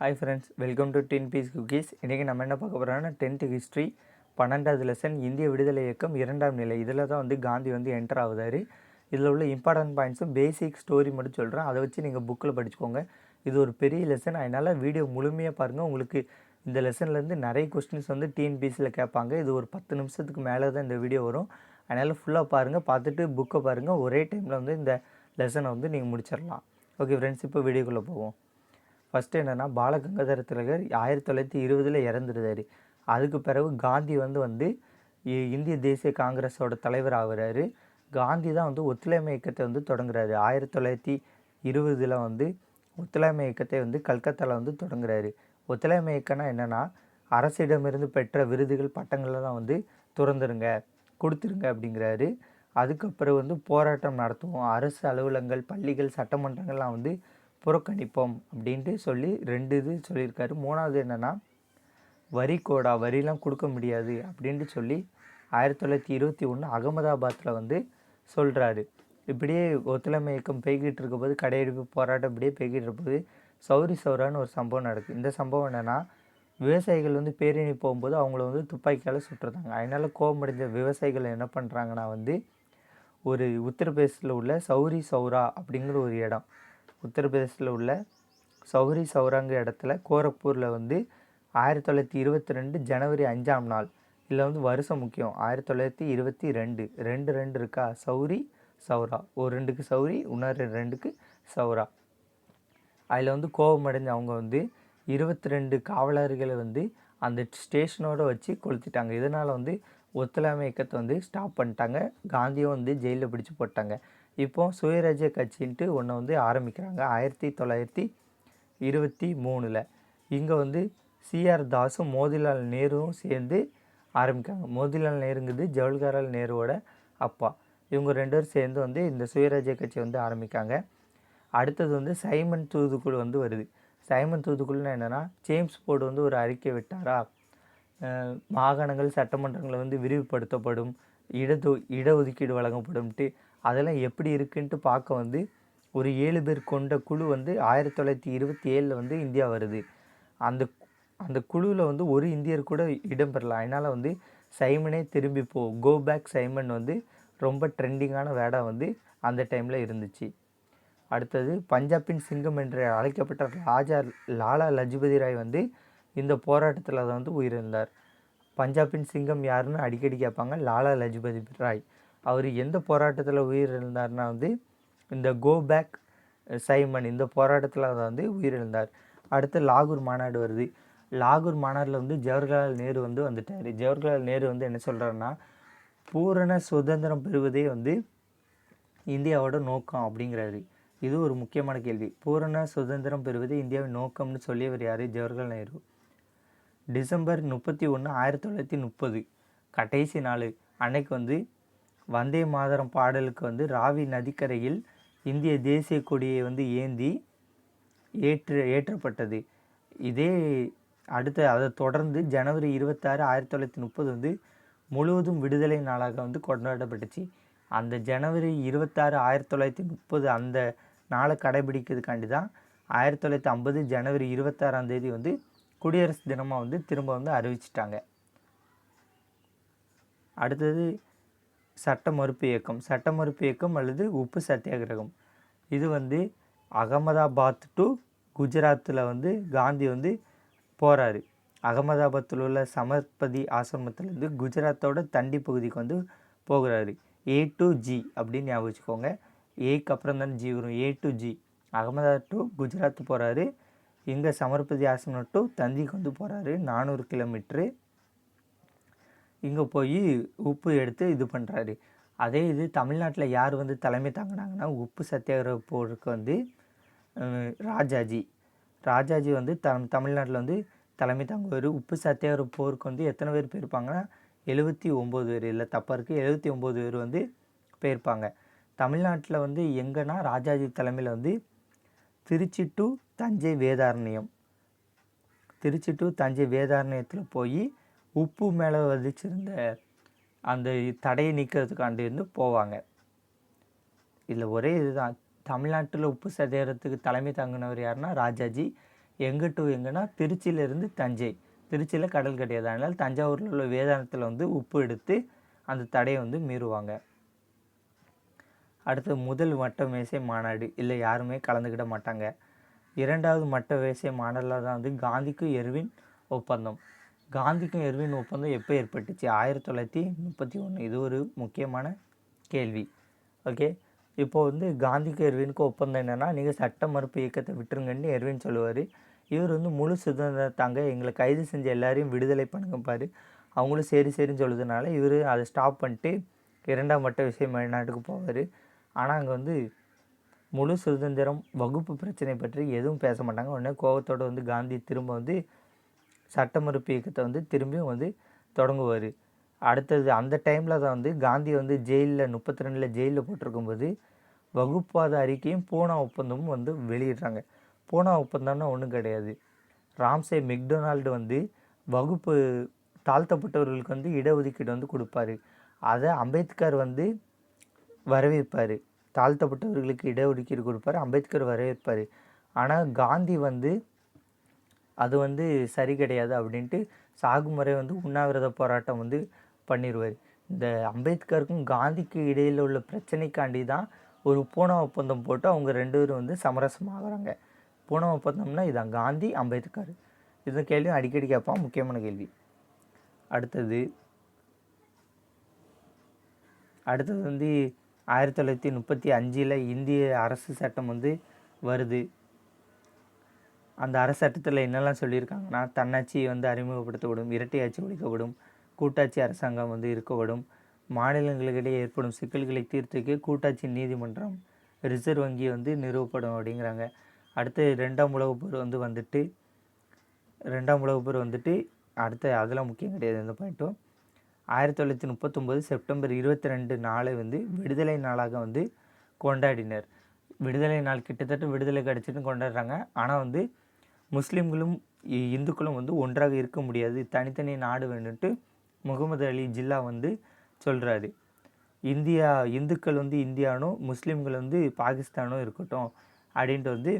Hi friends welcome to ten piece cookies இன்றைக்கி நம்ம என்ன பார்க்க போகிறோம்னா டென்த்து ஹிஸ்ட்ரி பன்னெண்டாவது லெசன் இந்திய விடுதலை இயக்கம் இரண்டாம் நிலை. இதில் தான் வந்து காந்தி வந்து என்டர் ஆகுதார். இதில் உள்ள இம்பார்ட்டன்ட் பாயிண்ட்ஸும் பேசிக் ஸ்டோரி மட்டும் சொல்கிறேன் அதை வச்சு நீங்கள் புக்கில் படிச்சுக்கோங்க. இது ஒரு பெரிய லெசன் அதனால் வீடியோ முழுமையாக பாருங்கள் உங்களுக்கு இந்த லெசன்லேருந்து நிறைய கொஸ்டின்ஸ் வந்து டிஎன்பிசியில் கேட்பாங்க. இது ஒரு பத்து நிமிஷத்துக்கு மேலே தான் இந்த வீடியோ வரும். அதனால் ஃபுல்லாக பாருங்கள் பார்த்துட்டு புக்கை பாருங்கள் ஒரே டைமில் வந்து இந்த லெசனை வந்து நீங்கள் முடிச்சிடலாம் ஓகே ஃப்ரெண்ட்ஸ் இப்போ வீடியோக்குள்ளே போவோம். ஃபஸ்ட்டு என்னென்னா பாலகங்காதர திலகர் ஆயிரத்தி தொள்ளாயிரத்தி இருபதில் இறந்துருந்தார் அதுக்கு பிறகு காந்தி வந்து வந்து இ- இந்திய தேசிய காங்கிரஸோட தலைவர் ஆகுறாரு. காந்தி தான் வந்து ஒத்துழைமை இயக்கத்தை வந்து தொடங்குறாரு. ஆயிரத்தி தொள்ளாயிரத்தி இருபதில் வந்து ஒத்துழைமை இயக்கத்தை வந்து கல்கத்தாவில் வந்து தொடங்குறாரு. ஒத்துழைமை இயக்கம்னா என்னென்னா அரசிடமிருந்து பெற்ற விருதுகள் பட்டங்களெல்லாம் வந்து துறந்துருங்க கொடுத்துருங்க அப்படிங்கிறாரு. அதுக்கப்புறம் வந்து போராட்டம் நடத்துவோம். அரசு அலுவலகங்கள் பள்ளிகள் சட்டமன்றங்கள்லாம் வந்து புறக்கணிப்போம் அப்படின்ட்டு சொல்லி ரெண்டு இது சொல்லியிருக்காரு. மூணாவது என்னென்னா வரி கோடா வரிலாம் கொடுக்க முடியாது அப்படின்ட்டு சொல்லி ஆயிரத்தி தொள்ளாயிரத்தி இருபத்தி ஒன்று அகமதாபாத்தில் வந்து சொல்கிறாரு இப்படியே ஒத்துழைமை இயக்கம் பெய்கிட்டு இருக்கும்போது கடையெடுப்பு போராட்டம் இப்படியே பெய்கிட்டு இருக்கும்போது சௌரி சௌரான்னு ஒரு சம்பவம் நடக்குது. இந்த சம்பவம் என்னென்னா விவசாயிகள் வந்து பேரணி போகும்போது அவங்கள வந்து துப்பாக்கியால் சுட்டுறாங்க. அதனால் கோபமடைஞ்ச விவசாயிகள் என்ன பண்ணுறாங்கன்னா வந்து ஒரு உத்தரப்பிரதேசத்தில் உள்ள சௌரி சௌரா அப்படிங்கிற ஒரு இடம். உத்தரப்பிரதேசத்தில் உள்ள சௌரி சௌராங்க இடத்துல கோரக்பூரில் வந்து ஆயிரத்தி தொள்ளாயிரத்தி இருபத்தி ரெண்டு ஜனவரி அஞ்சாம் நாள். இதில் வந்து வருஷம் முக்கியம். ஆயிரத்தி தொள்ளாயிரத்தி இருபத்தி ரெண்டு. ரெண்டு ரெண்டு இருக்கா? சௌரி சௌரா. ஒரு ரெண்டுக்கு சௌரி இன்னொரு ரெண்டுக்கு சௌரா. அதில் வந்து கோபமடைஞ்சு அவங்க வந்து இருபத்தி ரெண்டு காவலர்களை வந்து அந்த ஸ்டேஷனோட வச்சு கொளுத்திட்டாங்க. இதனால் வந்து ஒத்துழையாமை இயக்கத்தை வந்து ஸ்டாப் பண்ணிட்டாங்க. காந்தியும் வந்து ஜெயிலில் பிடிச்சி போட்டாங்க. இப்போ சுயராஜ்ய கட்சின்ட்டு ஒன்று வந்து ஆரம்பிக்கிறாங்க. ஆயிரத்தி தொள்ளாயிரத்தி இருபத்தி மூணில். இங்கே வந்து சிஆர் தாஸும் மோதிலால் நேருவும் சேர்ந்து ஆரம்பிக்காங்க மோதிலால் நேருங்கிறது ஜவஹர்லால் நேருவோட அப்பா. இவங்க ரெண்டு பேரும் சேர்ந்து வந்து இந்த சுயராஜ்ய கட்சி வந்து ஆரம்பிக்காங்க அடுத்தது வந்து சைமன் தூதுக்குழு வந்து வருது. சைமன் தூதுக்குழுன்னா என்னென்னா ஜேம்ஸ் போர்டு வந்து ஒரு அறிக்கை விட்டாரா? மாகாணங்கள் சட்டமன்றங்களை வந்து விரிவுபடுத்தப்படும் இடது இடஒதுக்கீடு வழங்கப்படும்ட்டு அதெல்லாம் எப்படி இருக்குன்ட்டு பார்க்க வந்து ஒரு ஏழு பேர் கொண்ட குழு வந்து ஆயிரத்தி தொள்ளாயிரத்தி இருபத்தி ஏழில் வந்து இந்தியா வருது. அந்த அந்த குழுவில் வந்து ஒரு இந்தியர் கூட இடம்பெறலாம் அதனால் வந்து சைமனே திரும்பி போ கோ பேக் சைமன் வந்து ரொம்ப ட்ரெண்டிங்கான வேடா வந்து அந்த டைமில் இருந்துச்சு. அடுத்தது பஞ்சாபின் சிங்கம் என்று அழைக்கப்பட்ட ராஜா லாலா லஜபதி ராய் வந்து இந்த போராட்டத்தில் வந்து உயிரிழந்தார். பஞ்சாபின் சிங்கம் யாருன்னு அடிக்கடி கேட்பாங்க லாலா லஜபதி ராய். அவர் எந்த போராட்டத்தில் உயிரிழந்தார்னா வந்து இந்த கோ பேக் சைமன் இந்த போராட்டத்தில் வந்து உயிரிழந்தார். அடுத்து லாகூர் மாநாடு வருது. லாகூர் மாநாட்டில் வந்து ஜவஹர்லால் நேரு வந்து வந்துட்டார். ஜவஹர்லால் நேரு வந்து என்ன சொல்கிறாருன்னா பூரண சுதந்திரம் பெறுவதே வந்து இந்தியாவோட நோக்கம் அப்படிங்கிறாரு. இது ஒரு முக்கியமான கேள்வி. பூரண சுதந்திரம் பெறுவது இந்தியாவின் நோக்கம்னு சொல்லியவர் யார்? ஜவஹர்லால் நேரு. டிசம்பர் முப்பத்தி ஒன்று ஆயிரத்தி தொள்ளாயிரத்தி முப்பது கடைசி நாள் அன்னைக்கு வந்து வந்தே மாதரம் பாடலுக்கு வந்து ராவி நதிக்கரையில் இந்திய தேசிய கொடியை வந்து ஏந்தி ஏற்று ஏற்றப்பட்டது. இதே அடுத்த அதை தொடர்ந்து ஜனவரி இருபத்தாறு ஆயிரத்தி தொள்ளாயிரத்தி முப்பது வந்து முழுவதும் விடுதலை நாளாக வந்து கொண்டாடப்பட்டுச்சு. அந்த ஜனவரி இருபத்தாறு ஆயிரத்தி தொள்ளாயிரத்தி முப்பது அந்த நாளை கடைபிடிக்கிறதுக்காண்டி தான் ஆயிரத்தி தொள்ளாயிரத்தி ஐம்பது ஜனவரி இருபத்தாறாம் தேதி வந்து குடியரசு தினமாக வந்து திரும்ப வந்து அறிவிச்சிட்டாங்க. அடுத்தது சட்ட மறுப்பு இயக்கம் சட்ட மறுப்பு இயக்கம் அல்லது உப்பு சத்தியாகிரகம். இது வந்து அகமதாபாத் டு குஜராத்தில் வந்து காந்தி வந்து போகிறாரு அகமதாபாத்தில் உள்ள சமர்பதி ஆசிரமத்திலேருந்து குஜராத்தோட தண்டி பகுதிக்கு வந்து போகிறாரு. ஏ டு ஜி அப்படின்னு ஞாபகம் வச்சுக்கோங்க. ஏக்கு அப்புறம் தான் ஜி வரும். A to G Ahmedabad to Gujarat போகிறாரு இங்கே சமர்பதி ஆசிரமம் டு தந்திக்கு வந்து போகிறாரு நானூறு கிலோமீட்ரு இங்கே போய் உப்பு எடுத்து இது பண்ணுறாரு அதே இது தமிழ்நாட்டில் யார் வந்து தலைமை தாங்கினாங்கன்னா உப்பு சத்தியாகிரக போருக்கு வந்து ராஜாஜி. ராஜாஜி வந்து தம் தமிழ்நாட்டில் வந்து தலைமை தாங்குவார். உப்பு சத்தியாகிரக போருக்கு வந்து எத்தனை பேர் போயிருப்பாங்கன்னா எழுபத்தி ஒம்பது பேர். இல்லை தப்பாக இருக்குது எழுபத்தி ஒம்பது பேர் வந்து போயிருப்பாங்க. தமிழ்நாட்டில் வந்து எங்கன்னா ராஜாஜி தலைமையில் வந்து திருச்சி டு தஞ்சை வேதாரண்யம். திருச்சி டு தஞ்சை வேதாரண்யத்தில் போய் உப்பு மேலே வதிச்சிருந்த அந்த தடையை நீக்கிறதுக்காண்டி இருந்து போவாங்க. இதில் ஒரே இதுதான். தமிழ்நாட்டில் உப்பு சதேரத்துக்கு தலைமை தாங்கினவர் யாருன்னா ராஜாஜி. எங்கே டு எங்கன்னா திருச்சியிலேருந்து தஞ்சை. திருச்சியில் கடல் கிடையாது அதனால் தஞ்சாவூரில் உள்ள வேதாந்தத்தில் வந்து உப்பு எடுத்து அந்த தடையை வந்து மீறுவாங்க. அடுத்து முதல் மட்ட மேசை மாநாடு. இல்லை யாருமே கலந்துக்கிட மாட்டாங்க. இரண்டாவது மட்ட மேசை மாநாடில் தான் வந்து காந்திக்கும் எர்வின் ஒப்பந்தம். காந்திக்கும் எர்வின் ஒப்பந்தம் எப்போ ஏற்பட்டுச்சு? ஆயிரத்தி தொள்ளாயிரத்தி முப்பத்தி ஒன்று. இது ஒரு முக்கியமான கேள்வி. ஓகே? இப்போ வந்து காந்திக்கு எர்வினுக்கும் ஒப்பந்தம் என்னென்னா நீங்கள் சட்ட மறுப்பு இயக்கத்தை விட்டுருங்கன்னு எர்வின் சொல்லுவார். இவர் வந்து முழு சுதந்திரத்தாங்க. எங்களை கைது செஞ்ச எல்லாரையும் விடுதலை பண்ணுங்கப்பார் அவங்களும் சரி சரின்னு சொல்லுறதுனால இவர் அதை ஸ்டாப் பண்ணிட்டு இரண்டாம் மட்ட விஷயம் வெளிநாட்டுக்கு போவார். ஆனால் அங்கே வந்து முழு சுதந்திரம் வகுப்பு பிரச்சனை பற்றி எதுவும் பேச மாட்டாங்க. உடனே கோவத்தோடு வந்து காந்தி திரும்ப வந்து சட்ட மறுப்பு இயக்கத்தை வந்து திரும்பியும் வந்து தொடங்குவார். அடுத்தது அந்த டைமில் தான் வந்து காந்தி வந்து ஜெயிலில் முப்பத்தி ரெண்டில் ஜெயிலில் போட்டிருக்கும்போது வகுப்பாத அறிக்கையும் பூனா ஒப்பந்தமும் வந்து வெளியிடுறாங்க. பூனா ஒப்பந்தம்னா ஒன்றும் கிடையாது. ராம்சே மெக்டொனால்டு வந்து வகுப்பு தாழ்த்தப்பட்டவர்களுக்கு வந்து இடஒதுக்கீடு வந்து கொடுப்பாரு. அதை அம்பேத்கர் வந்து வரவேற்பார். தாழ்த்தப்பட்டவர்களுக்கு இடஒதுக்கீடு கொடுப்பாரு அம்பேத்கர் வரவேற்பார். ஆனால் காந்தி வந்து அது வந்து சரி கிடையாது அப்படின்ட்டு சாகுமுறை வந்து உண்ணாவிரத போராட்டம் வந்து பண்ணிடுவார் இந்த அம்பேத்கருக்கும் காந்திக்கு இடையில் உள்ள பிரச்சனைக்காண்டி தான் ஒரு பூன ஒப்பந்தம் போட்டு அவங்க ரெண்டு பேரும் வந்து சமரசமாகறாங்க பூன ஒப்பந்தம்னா இதான் காந்தி அம்பேத்கர். இது கேள்வி அடிக்கடி கேட்பான் முக்கியமான கேள்வி. அடுத்தது அடுத்தது வந்து ஆயிரத்தி தொள்ளாயிரத்தி முப்பத்தி அஞ்சில் இந்திய அரசு சட்டம் வந்து வருது. அந்த அரசட்டத்தில் என்னெல்லாம் சொல்லியிருக்காங்கன்னா தன்னாட்சி வந்து அறிமுகப்படுத்தப்படும் இரட்டை ஆட்சி ஒழிக்கப்படும் கூட்டாட்சி அரசாங்கம் வந்து இருக்கப்படும் மாநிலங்களுக்கிடையே ஏற்படும் சிக்கல்களை தீர்த்துக்கு கூட்டாட்சி நீதிமன்றம் ரிசர்வ் வங்கி வந்து நிறுவப்படும் அப்படிங்கிறாங்க. அடுத்து ரெண்டாம் உலகப் போர் வந்து வந்துட்டு ரெண்டாம் உலகப் போர் வந்துட்டு அடுத்த அதெல்லாம் முக்கியம் கிடையாது இந்த பாயிண்ட்டும் ஆயிரத்தி தொள்ளாயிரத்தி முப்பத்தொம்போது செப்டம்பர் இருபத்தி ரெண்டு நாளை வந்து விடுதலை நாளாக வந்து கொண்டாடினர். விடுதலை நாள் கிட்டத்தட்ட விடுதலை கிடச்சிட்டு கொண்டாடுறாங்க. ஆனால் வந்து முஸ்லீம்களும் இ- இந்துக்களும் வந்து ஒன்றாக இருக்க முடியாது. தனித்தனி நாடு வேணுன்ட்டு முகமது அலி ஜில்லா வந்து சொல்கிறாரு இந்தியா இந்துக்கள் வந்து இந்தியானோ முஸ்லீம்கள் வந்து பாகிஸ்தானோ இருக்கட்டும் அப்படின்ட்டு வந்து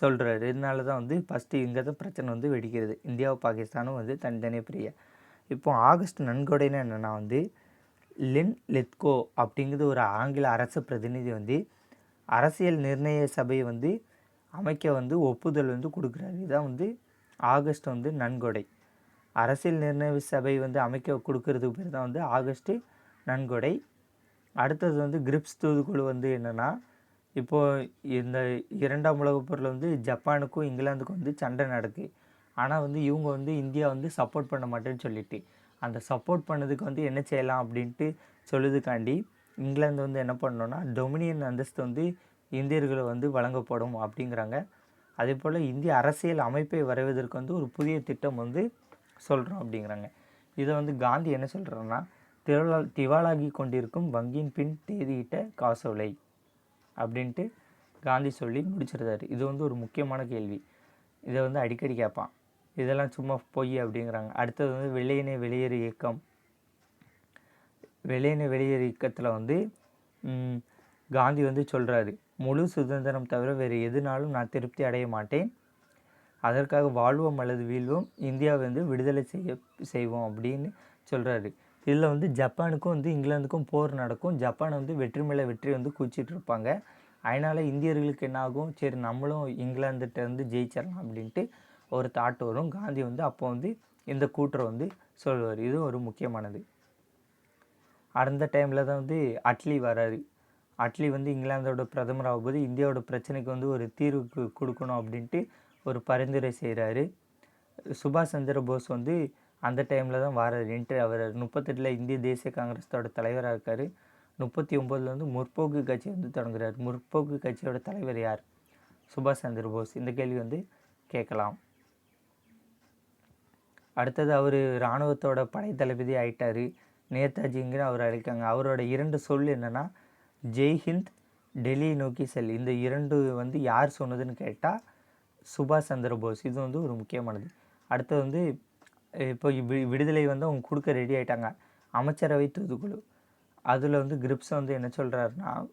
சொல்கிறாரு இதனால தான் வந்து ஃபஸ்ட்டு இங்கே தான் பிரச்சனை வந்து வெடிக்கிறது. இந்தியாவும் பாகிஸ்தானும் வந்து தனித்தனியே பிரிய. இப்போ ஆகஸ்ட் நன்கொடைன்னு என்னென்னா வந்து லின் லெத்கோ அப்படிங்கிறது ஒரு ஆங்கில அரசு பிரதிநிதி வந்து அரசியல் நிர்ணய சபையை வந்து அமைக்க வந்து ஒப்புதல் வந்து கொடுக்குறாரு. இதுதான் வந்து ஆகஸ்ட் வந்து நன்கொடை. அரசியல் நிர்ணய சபை வந்து அமைக்க கொடுக்கறதுக்கு பேர் தான் வந்து ஆகஸ்ட்டு நன்கொடை. அடுத்தது வந்து கிரிப்ஸ் தூதுக்குழு வந்து என்னென்னா இப்போது இந்த இரண்டாம் உலகப் போரில் வந்து ஜப்பானுக்கும் இங்கிலாந்துக்கும் வந்து சண்டை நடக்கு. ஆனால் வந்து இவங்க வந்து இந்தியா வந்து சப்போர்ட் பண்ண மாட்டேன்னு சொல்லிட்டு அந்த சப்போர்ட் பண்ணதுக்கு வந்து என்ன செய்யலாம் அப்படின்ட்டு சொல்லுதுக்காண்டி இங்கிலாந்து வந்து என்ன பண்ணோன்னா டொமினியன் அந்தஸ்து வந்து இந்தியர்களை வந்து வழங்கப்படும் அப்படிங்கிறாங்க. அதே போல் இந்திய அரசியல் அமைப்பை வரைவதற்கு வந்து ஒரு புதிய திட்டம் வந்து சொல்கிறோம் அப்படிங்கிறாங்க. இதை வந்து காந்தி என்ன சொல்கிறாருன்னா திவலா திவாலாகி கொண்டிருக்கும் வங்கியின் பின் தேதியிட்ட காசோலை அப்படின்ட்டு காந்தி சொல்லி முடிச்சிருந்தார் இது வந்து ஒரு முக்கியமான கேள்வி. இதை வந்து அடிக்கடி கேட்பான். இதெல்லாம் சும்மா பொய் அப்படிங்கிறாங்க. அடுத்தது வந்து வெள்ளையனே வெளியேறு இயக்கம். வெள்ளையனே வெளியேறு இயக்கத்தில் வந்து காந்தி வந்து சொல்கிறாரு முழு சுதந்திரம் தவிர வேறு எதுனாலும் நான் திருப்தி அடைய மாட்டேன். அதற்காக வாழ்வோம் அல்லது வீழ்வோம் இந்தியாவை வந்து விடுதலை செய்ய செய்வோம் அப்படின்னு சொல்கிறாரு இதில் வந்து ஜப்பானுக்கும் வந்து இங்கிலாந்துக்கும் போர் நடக்கும். ஜப்பான் வந்து வெற்றி மேலே வெற்றி வந்து குச்சிட்டு இருப்பாங்க. அதனால் இந்தியர்களுக்கு என்ன ஆகும்? சரி நம்மளும் இங்கிலாந்துகிட்ட இருந்து ஜெயிச்சிடலாம் அப்படின்ட்டு ஒரு தாட் வரும். காந்தி வந்து அப்போ வந்து இந்த கூற்றை வந்து சொல்லுவார். இது ஒரு முக்கியமானது. அந்த டைமில் தான் வந்து அட்லி வராரு. அட்லி வந்து இங்கிலாந்தோட பிரதமர் ஆகும்போது இந்தியாவோட பிரச்சனைக்கு வந்து ஒரு தீர்வு கொடுக்கணும் அப்படின்ட்டு ஒரு பரிந்துரை செய்கிறாரு சுபாஷ் சந்திர போஸ் வந்து அந்த டைமில் தான் வாரார். என்ட்ரி அவர் முப்பத்தெட்டில் இந்திய தேசிய காங்கிரஸோட தலைவராக இருக்கார். முப்பத்தி ஒம்போதில் வந்து முற்போக்கு கட்சி வந்து தொடங்குறாரு. முற்போக்கு கட்சியோட தலைவர் யார்? சுபாஷ் சந்திர போஸ். இந்த கேள்வி வந்து கேட்கலாம். அடுத்தது அவர் இராணுவத்தோட படை தளபதி ஆயிட்டாரு. நேதாஜிங்கிற அவர் அழைக்காங்க அவரோட இரண்டு சொல் என்னன்னா ஜெய்ஹிந்த் டெல்லியை நோக்கி செல். இந்த இரண்டு வந்து யார் சொன்னதுன்னு கேட்டால் சுபாஷ் சந்திர போஸ். இது வந்து ஒரு முக்கியமானது. அடுத்தது வந்து இப்போ வி- விடுதலை வந்து அவங்க கொடுக்க ரெடி ஆகிட்டாங்க அமைச்சரவை தூதுக்குழு. அதில் வந்து கிரிப்ஸ் வந்து என்ன சொல்கிறாருன்னா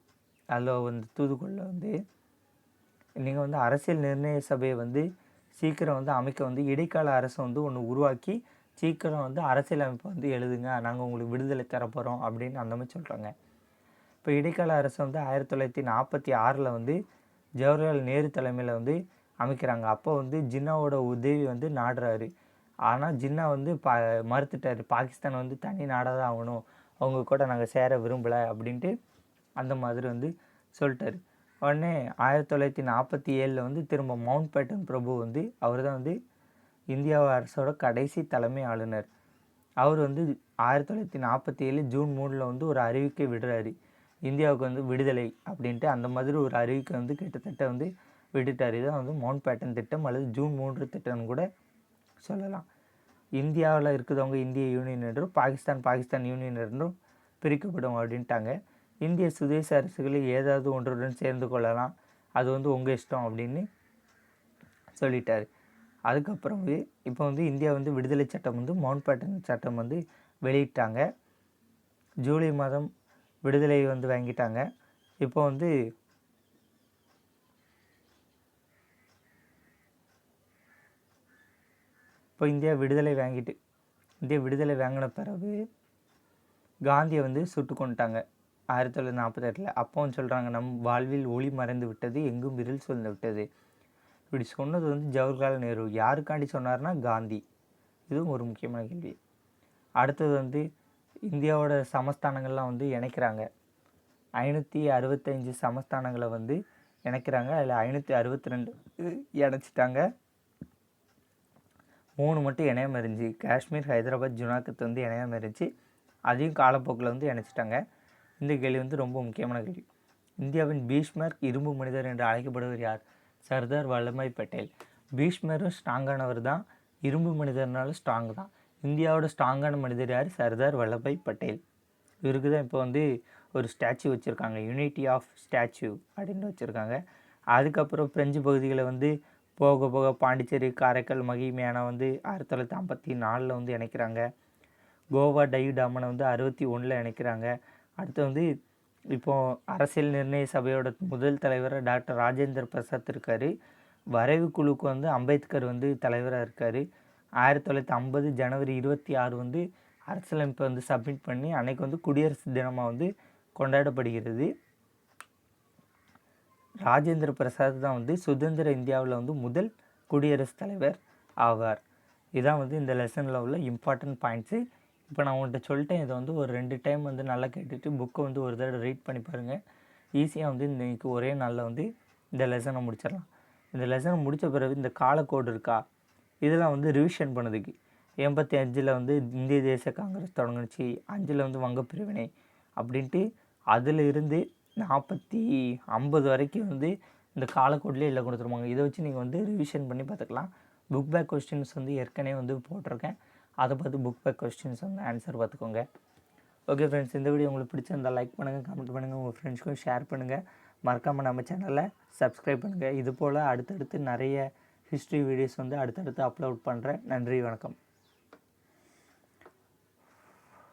அதில் வந்து தூதுக்குழுல வந்து நீங்கள் வந்து அரசியல் நிர்ணய சபையை வந்து சீக்கிரம் வந்து அமைக்க வந்து இடைக்கால அரசை வந்து ஒன்று உருவாக்கி சீக்கிரம் வந்து அரசியலமைப்பை வந்து எழுதுங்க. நாங்கள் உங்களுக்கு விடுதலை தரப்போகிறோம் அப்படின்னு அந்த மாதிரி சொல்கிறாங்க இப்போ இடைக்கால அரசு வந்து ஆயிரத்தி தொள்ளாயிரத்தி நாற்பத்தி ஆறில் வந்து ஜவஹர்லால் நேரு தலைமையில் வந்து அமைக்கிறாங்க. அப்போ வந்து ஜின்னாவோட உதவி வந்து நாடுறாரு. ஆனால் ஜின்னா வந்து பா மறுத்துட்டார். பாகிஸ்தான் வந்து தனி நாடாக தான் ஆகணும். அவங்க கூட நாங்கள் சேர விரும்பலை அப்படின்ட்டு அந்த மாதிரி வந்து சொல்லிட்டார். உடனே ஆயிரத்தி தொள்ளாயிரத்தி நாற்பத்தி ஏழில் வந்து திரும்ப மவுண்ட் பேட்டன் பிரபு வந்து அவர் தான் வந்து இந்தியா அரசோட கடைசி தலைமை ஆளுநர். அவர் வந்து ஆயிரத்தி தொள்ளாயிரத்தி நாற்பத்தி ஏழு ஜூன் மூணில் வந்து ஒரு அறிவிக்கை விடுறாரு. இந்தியாவுக்கு வந்து விடுதலை அப்படின்ட்டு அந்த மாதிரி ஒரு அறிவிக்கை வந்து கிட்டத்தட்ட வந்து விட்டுட்டார். இதான் வந்து மவுண்ட் பேட்டன் திட்டம் அல்லது ஜூன் மூன்று திட்டம்னு கூட சொல்லலாம். இந்தியாவில் இருக்கிறவங்க இந்திய யூனியன் என்றும் பாகிஸ்தான் பாகிஸ்தான் யூனியன் என்றும் பிரிக்கப்படும் அப்படின்ட்டாங்க. இந்திய சுதேச அரசுகளை ஏதாவது ஒன்றுடன் சேர்ந்து கொள்ளலாம். அது வந்து உங்கள் இஷ்டம் அப்படின்னு சொல்லிட்டார். அதுக்கப்புறம் வந்து இப்போ வந்து இந்தியா வந்து விடுதலை சட்டம் வந்து மவுண்ட் பேட்டன் சட்டம் வந்து வெளியிட்டாங்க. ஜூலை மாதம் விடுதலை வந்து வாங்கிட்டாங்க. இப்போ வந்து இப்போ இந்தியா விடுதலை வாங்கிட்டு இந்தியா விடுதலை வாங்கின பிறகு காந்தியை வந்து சுட்டு கொண்டுட்டாங்க. ஆயிரத்தி தொள்ளாயிரத்தி நாற்பத்தெட்டில். அப்போவும் சொல்கிறாங்க நம் வாழ்வில் ஒளி மறைந்து விட்டது எங்கும் விரில் சொல்ந்து விட்டது. இப்படி சொன்னது வந்து ஜவஹர்லால் நேரு. யாருக்காண்டி சொன்னார்னா காந்தி. இதுவும் ஒரு முக்கியமான கேள்வி. அடுத்தது வந்து இந்தியாவோட சமஸ்தானங்கள்லாம் வந்து இணைக்கிறாங்க. ஐநூற்றி அறுபத்தஞ்சு சமஸ்தானங்களை வந்து இணைக்கிறாங்க. அதில் ஐநூற்றி அறுபத்தி ரெண்டு இணைச்சிட்டாங்க. மூணு மட்டும் இணையம் இருந்துச்சு. காஷ்மீர் ஹைதராபாத் ஜுனாக்கத்து வந்து இணையம் இருந்துச்சு. அதையும் காலப்போக்கில் வந்து இணைச்சிட்டாங்க. இந்த கேள்வி வந்து ரொம்ப முக்கியமான கேள்வி. இந்தியாவின் பீஷ்மர் இரும்பு மனிதர் என்று அழைக்கப்படுவர் யார்? சர்தார் வல்லபாய் பட்டேல். பீஷ்மரும் ஸ்ட்ராங்கானவர் தான். இரும்பு மனிதர்னாலும் ஸ்ட்ராங் தான். இந்தியாவோட ஸ்ட்ராங்கான மனிதர் யார்? சர்தார் வல்லபாய் பட்டேல். இவருக்கு தான் இப்போ வந்து ஒரு ஸ்டாச்சு வச்சுருக்காங்க. யூனிட்டி ஆஃப் ஸ்டாச்சு அப்படின்னு வச்சுருக்காங்க. அதுக்கப்புறம் பிரெஞ்சு பகுதிகளை வந்து போக போக பாண்டிச்சேரி காரைக்கால் மகிமையான வந்து ஆயிரத்தி தொள்ளாயிரத்தி ஐம்பத்தி நாலில் வந்து இணைக்கிறாங்க. கோவா டைவ் டாமனை வந்து அறுபத்தி ஒன்றில் இணைக்கிறாங்க. அடுத்து வந்து இப்போது அரசியல் நிர்ணய சபையோட முதல் தலைவராக டாக்டர் ராஜேந்திர பிரசாத் இருக்கார். வரைவு குழுக்கு வந்து அம்பேத்கர் வந்து தலைவராக இருக்கார். ஆயிரத்தி தொள்ளாயிரத்தி ஐம்பது ஜனவரி இருபத்தி ஆறு வந்து அரசியலமைப்பை வந்து சப்மிட் பண்ணி அன்னைக்கு வந்து குடியரசு தினமாக வந்து கொண்டாடப்படுகிறது. ராஜேந்திர பிரசாத் தான் வந்து சுதந்திர இந்தியாவில் வந்து முதல் குடியரசுத் தலைவர் ஆவார். இதான் வந்து இந்த லெசனில் உள்ள இம்பார்ட்டன்ட் பாயிண்ட்ஸு இப்போ நான் உங்கள்கிட்ட சொல்லிட்டேன் இதை வந்து ஒரு ரெண்டு டைம் வந்து நல்லா கேட்டுட்டு புக்கை வந்து ஒரு தடவை ரீட் பண்ணி பாருங்கள் ஈஸியாக வந்து இன்றைக்கி ஒரே நாளில் வந்து இந்த லெசனை முடிச்சிடலாம். இந்த லெசனை முடித்த பிறகு இந்த காலக்கோடு இருக்கா? இதெல்லாம் வந்து ரிவிஷன் பண்ணதுக்கு. எண்பத்தி அஞ்சில் வந்து இந்திய தேச காங்கிரஸ் தொடங்குச்சு. அஞ்சில் வந்து வங்க பிரிவினை அப்படின்ட்டு அதில் இருந்து நாற்பத்தி ஐம்பது வரைக்கும் வந்து இந்த காலக்கோட்லேயே இல்லை கொடுத்துருவாங்க. இதை வச்சு நீங்கள் வந்து ரிவிஷன் பண்ணி பார்த்துக்கலாம். புக் பேக் கொஸ்டின்ஸ் வந்து ஏற்கனவே வந்து போட்டிருக்கேன். அதை பார்த்து புக் பேக் கொஸ்டின்ஸ் வந்து ஆன்சர் பார்த்துக்கோங்க. ஓகே ஃப்ரெண்ட்ஸ் இந்த வீடியோ உங்களுக்கு பிடிச்சிருந்தால் லைக் பண்ணுங்கள் கமெண்ட் பண்ணுங்கள் உங்கள் ஃப்ரெண்ட்ஸ்க்கும் ஷேர் பண்ணுங்கள் மறக்காமல் நம்ம சேனலை சப்ஸ்கிரைப் பண்ணுங்கள் இது போல் அடுத்தடுத்து நிறைய ஹிஸ்ட்ரி வீடியோஸ் வந்து அடுத்தடுத்து அப்லோட் பண்ணுறேன் நன்றி வணக்கம்.